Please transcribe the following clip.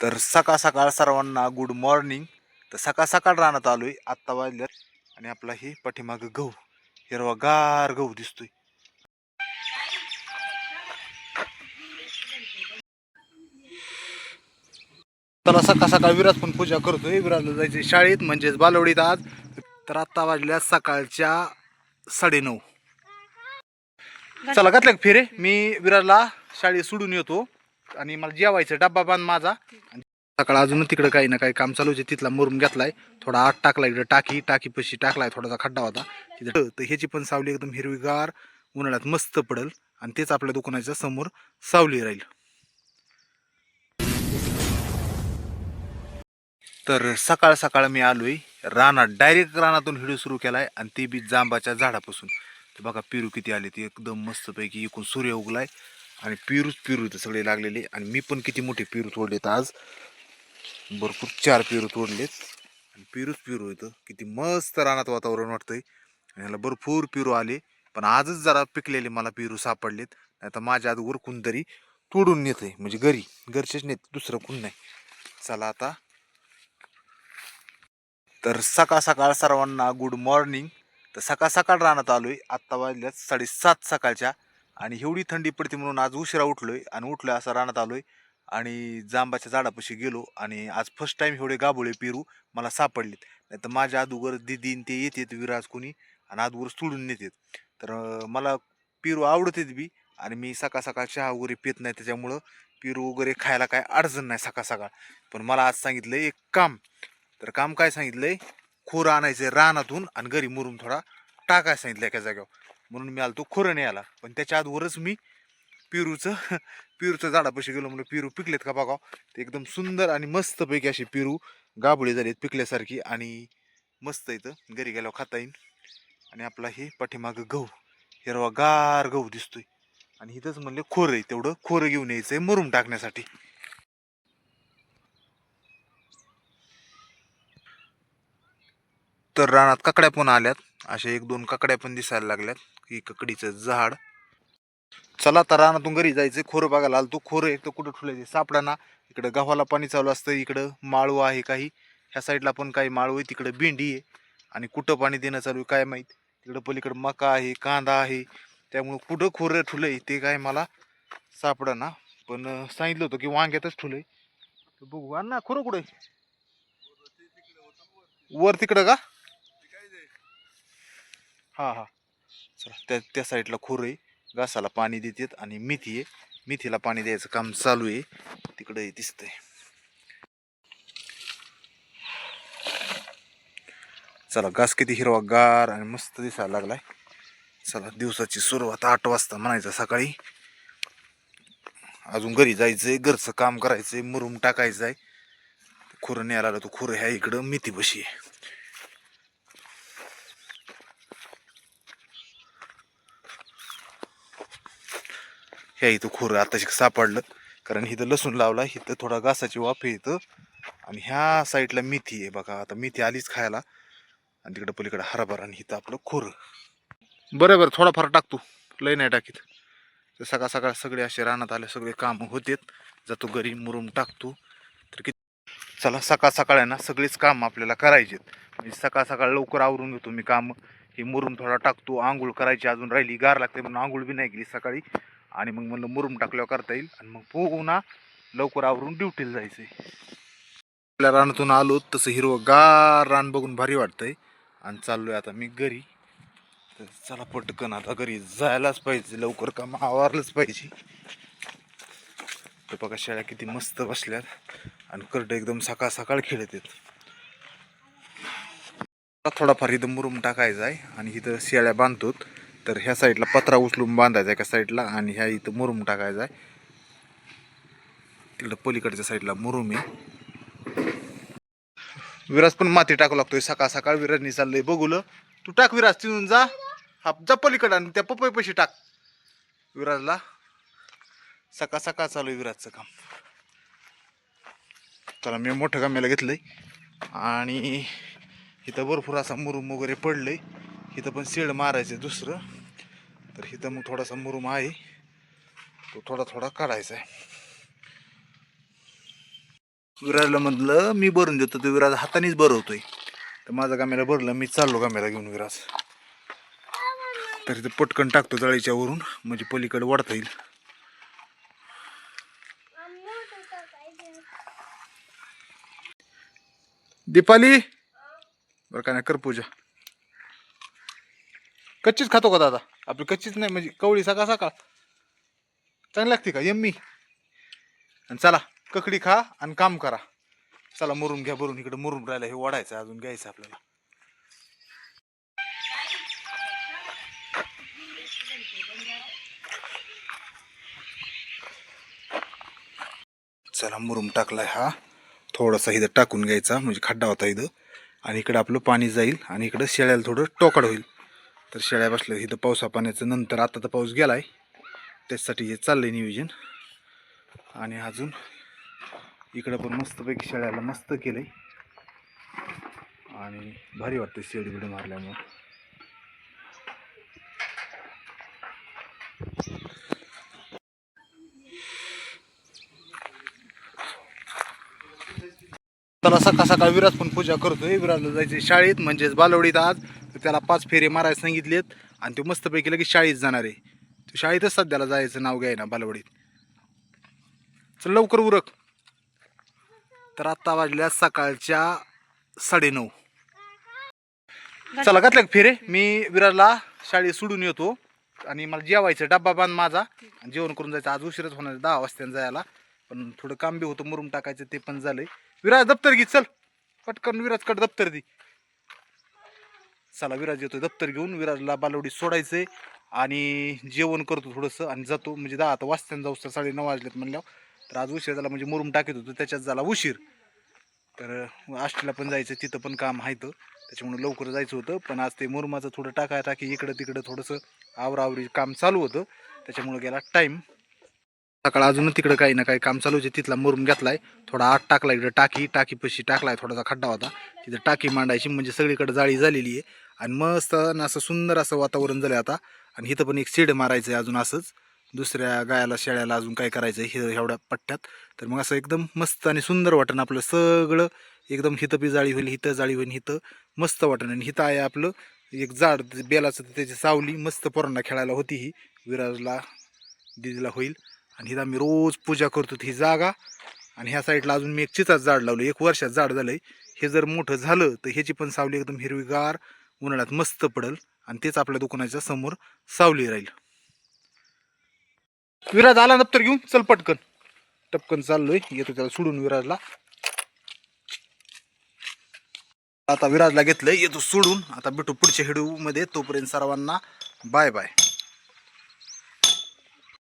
तर सकाळ सकाळ सर्वांना गुड मॉर्निंग तर सकाळ सकाळ रानात आलोय आत्ता वाजल्यात आणि आपला ही पाठीमाग गहू हिरवागार गहू दिसतोय. त्याला सकाळ सकाळ विराज पण पूजा करतोय. विराजला जायचे शाळेत म्हणजेच बालवडीत आज. तर आत्ता वाजल्या सकाळच्या साडेनऊ. चला घातलं फिरे? मी विराजला शाळेत सोडून येतो. आणि मला जेवायचं डब्बा बांध माझा. आणि सकाळ अजून तिकडं काही ना काही काम चालू आहे तिथला मुरुम घेतलाय. थोडा आत टाकला इकडे टाकी टाकी पशी टाकलाय थोडासा खड्डा होता. तिथं तर ह्याची पण सावली एकदम हिरवीगार उन्हाळ्यात मस्त पडल. आणि तेच आपल्या दुकानाच्या समोर सावली राहील. तर सकाळ सकाळ मी आलोय. रानात डायरेक्ट रानातून व्हिडिओ सुरू केलाय आणि ते बी जांबाच्या झाडापासून. तर बघा पेरू किती आले ते एकदम मस्तपैकी इकून सूर्य उगलाय. आणि पेरूच पेरू इथं सगळे लागलेले. आणि मी पण किती मोठे पेरू तोडलेत आज. भरपूर चार पेरू तोडलेत. आणि पेरूच पेरू इथं. किती मस्त रानात वातावरण वाटतंय. आणि ह्याला भरपूर पेरू आले. पण आजच जरा पिकलेले मला पेरू सापडलेत. नाही तर माझ्या आजवर उरकून तरी तोडून आहे म्हणजे घरी. घरचेच नेत. दुसरं कोण नाही. चला आता. तर सकाळ सकाळ सर्वांना गुड मॉर्निंग तर सकाळ सकाळ रानात आहे आत्ता वाजल्यात साडेसात सकाळच्या. आणि एवढी थंडी पडते म्हणून आज उशिरा उठलोय आणि उठलोय असं रानात आलोय. आणि जांबाच्या झाडापाशी गेलो आणि आज फर्स्ट टाइम एवढे गाबोळे पेरू मला सापडलेत. नाही तर माझ्या अदुगर दिदीन ते येतात विराज कोणी आणि अदुगर सोडून नेतात. तर मला पेरू आवडतात बी आणि मी सकाळ सकाळ चहा वगैरे पित नाही त्याच्यामुळं पेरू वगैरे खायला काय अडचण नाही सकाळ सकाळ. पण मला आज सांगितलं एक काम. तर काम काय सांगितलंय? खोरं आणायचं रानातून आणि घरी मुरून थोडा टाकाय सांगितलं एका जागेवर. म्हणून मी आलो तो खोरं नाही आला पण त्याच्या आतवरच मी पेरूचं पेरूचं झाडापाशी गेलो म्हणून पेरू पिकलेत का बघा? ते एकदम सुंदर आणि मस्तपैकी अशी पेरू गाबोळी झालेत पिकल्यासारखी आणि मस्त इथं. घरी गेल्यावर खाता येईल आणि आपला हे पाठीमागं गहू. हिरवागार गहू दिसतोय. आणि इथंच म्हणले खोरं आहे. तेवढं खोरं घेऊन यायचं आहे मरून टाकण्यासाठी. तर रानात ककड्या पण आल्यात. अशा एक दोन ककड्या पण दिसायला लागल्यात ही ककडीचं झाड. चला तर रानातून घरी जायचं खोरं बघायला आलो तो खोरं एक तर कुठं ठुलायचं सापडा ना इकडं गव्हाला पाणी चालू असतं इकडं माळू आहे काही. ह्या साईडला पण काही माळू आहे तिकडं भेंडी आहे. आणि कुठं पाणी देणं चालू आहे काय माहीत? तिकडं पलीकडं मका आहे कांदा आहे. त्यामुळं कुठं खोरं ठुलंय ते काय मला सापडा ना पण सांगितलं होतं की वांग्यातच ठुलंय. बघू. अण्णा खोरं कुठं आहे? वर तिकडं का? हां हां. चला त्या त्या साईडला खोर आहे. घासाला पाणी देतात आणि मेथी आहे. मेथीला पाणी द्यायचं काम चालू आहे. तिकडे दिसतंय. चला घास किती हिरवा गार आणि मस्त दिसायला लागलाय. चला दिवसाची सुरुवात आठ वाजता म्हणायचं सकाळी. अजून घरी जायचंय घरचं काम करायचंय मुरुम टाकायचंय. खुरं न्यायला आलं तो खुरं ह्या इकडं मेथी बशी आहे. ह्या इथं खोरं आता सापडलं. कारण इथं लसूण लावला इथं थोडा घासाची वाफ आहे इथं. आणि ह्या साईडला मेथी आहे बघा आता मेथी आलीच खायला. आणि तिकडं पलीकडे हराभरा आणि इथं आपलं खोरं. बरं बरं थोडाफार टाकतो. लय नाही टाकीत. तर सकाळ सकाळ सगळे असे रानात आले सगळे कामं होतेत. जातो घरी मुरुम टाकतो. तर किती चला सकाळ सकाळ आहे ना सगळेच काम आपल्याला करायचेत. म्हणजे सकाळ सकाळ लवकर आवरून घेतो मी काम. हे मुरुम थोडा टाकतो आंघोळ करायची अजून राहिली गार लागते म्हणून आंघोळ बी नाही गेली सकाळी. आणि मग म्हणलं मुरुम टाकल्यावर करता येईल. आणि मग पुन्हा लवकर आवरून ड्युटीला जायचंय. आपल्या रानातून आलो तसं हिरवं गार रान बघून भारी वाटतंय. आणि चाललोय आता मी घरी. तर चला पटकन आता घरी जायलाच पाहिजे लवकर काम आवारलंच पाहिजे. तर बघा शेळ्या किती मस्त बसल्यात. आणि करडं एकदम सकाळ सकाळ खेळत आहेत. थोडाफार इथं मुरुम टाकायचा आहे. आणि इथं शेळ्या बांधतोत. तर ह्या साईडला पत्रा उचलून बांधायचा एका साईडला आणि ह्या इथं मुरुम टाकायचा आहे. तिकडं पलीकडच्या साईडला मुरुम आहे. विराज पण माती टाकू लागतोय. सकाळ सकाळ विराजनी चाललंय. बघूलं तू टाक विराज तिथून जा. हा जा पलीकडं आणि त्या पपई पैसे टाक. विराजला. सकाळ सकाळ चालू आहे विराजचं काम. चला मी मोठं कामाला घेतलंय. आणि इथं भरपूर असा मुरुम वगैरे पडलंय. इथं पण शेड मारायचं दुसरं. तर इथं मग थोडासा मुरुम आहे. तो थोडा थोडा काढायचा आहे. विराजला म्हटलं मी भरून देतो. तो विराज हातानेच भरवतोय. तर माझा गाम्याला भरलं मी चाललो गाम्याला घेऊन विराज तर इथं पटकन टाकतो जाळीच्यावरून म्हणजे पलीकडे वाढता येईल. दीपाली? बरं काय नाही कर पूजा. कच्चीच खातो का दादा? आपली कच्चीच नाही म्हणजे कवळी सकाळ सकाळ. चांगली लागते का? यम्मी. आणि चला ककडी खा आणि काम करा. चला मुरून घ्या भरून इकडे मुरून राहिलं. हे ओढायचं अजून घ्यायचं आपल्याला. चला मुरुम टाकलाय हा. थोडासा इथं टाकून घ्यायचा म्हणजे खड्डा होता इथं. आणि इकडं आपलं पाणी जाईल आणि इकडं शेळ्याला थोडं टोकाड होईल. तर शेळ्या बसल्या इथं पावसा पाण्याचं. नंतर आता तर पाऊस गेला आहे त्याच्यासाठी हे चाललंय नियोजन. आणि अजून इकडं पण मस्तपैकी शेळ्याला मस्त केलंय. आणि भारी वाटतं शेळी बिडी मारल्यामुळं. त्याला सकाळ सकाळ विराज पण पूजा करतोय. विराजला जायचे शाळेत म्हणजेच बालवडीत आज. तर त्याला पाच फेरे मारायला सांगितलेत आणि ते मस्तपैकी लगेच शाळेत जाणार आहे. तो शाळेतच सध्याला जायचं नाव घ्याय ना बालवडीत. चल लवकर उरक. तर आता वाजल्या सकाळच्या साडेनऊ. चला घातलं फेरे? मी विराजला शाळेत सोडून येतो आणि मला जेवायचं डब्बा बांध माझा. आणि जेवण करून जायचं. आज उशीरच होणार दहा वाजता जायला. पण थोडं काम बी होतं मुरुम टाकायचं ते पण झालंय. विराज दप्तर घे चल. पटकन विराज कट दप्तर दे. चला विराज येतो दप्तर घेऊन विराजला बालवडी सोडायचंय आणि जेवण करतो थोडंसं आणि जातो. म्हणजे दहा आता वाजताना जाऊ तर साडे नऊ वाजलेत म्हणल्यावर. तर आज उशीर झाला म्हणजे मुरुम टाकीत होतो त्याच्यात झाला उशीर. तर आष्टीला पण जायचं तिथं पण काम आहे तर त्याच्यामुळे लवकर जायचं होतं. पण आज ते मुरुमाचं थोडं टाकाय टाकी इकडं तिकडं थोडंसं आवरावरी काम चालू होतं. त्याच्यामुळे गेला टाईम सकाळ अजून तिकडं काही ना काही काम चालू होते. तिथला मुरुम घेतलाय. थोडा आत टाकला इकडं टाकी टाकी पशी टाकलाय थोडासा खड्डा होता. तिथं टाकी मांडायची म्हणजे सगळीकडे जाळी झालेली आहे. आणि मस्त आणि असं सुंदर असं वातावरण झालं आता. आणि इथं पण एक शेड मारायचं आहे अजून असंच. दुसऱ्या गायाला शेळ्याला अजून काय करायचं आहे हे एवढ्या पट्ट्यात. तर मग असं एकदम मस्त आणि सुंदर वाटण आपलं. सगळं एकदम हिथं बी जाळी होईल हिथं जाळी होईल हिथं मस्त वाटण. आणि हिथं आहे आपलं एक झाड बेलाचं तर त्याची सावली मस्त पोरांना खेळायला होती ही. विराजला दिदीला होईल. आणि हिथं आम्ही रोज पूजा करतो ही जागा. आणि ह्या साईडला अजून मी एक चिचाच झाड लावलं एक वर्षात झाड आहे हे जर मोठं झालं तर ह्याची पण सावली एकदम हिरवीगार उन्हाळ्यात मस्त पडल आणि तेच आपल्या दुकानाच्या समोर सावली राहील. विराज आला दप्तर घेऊन चल पटकन. टपकन चाललोय. येतो त्याला सोडून विराजला. आता विराजला घेतलंय. येतो सोडून. आता भेटू पुढच्या हिडू मध्ये तोपर्यंत सर्वांना बाय बाय.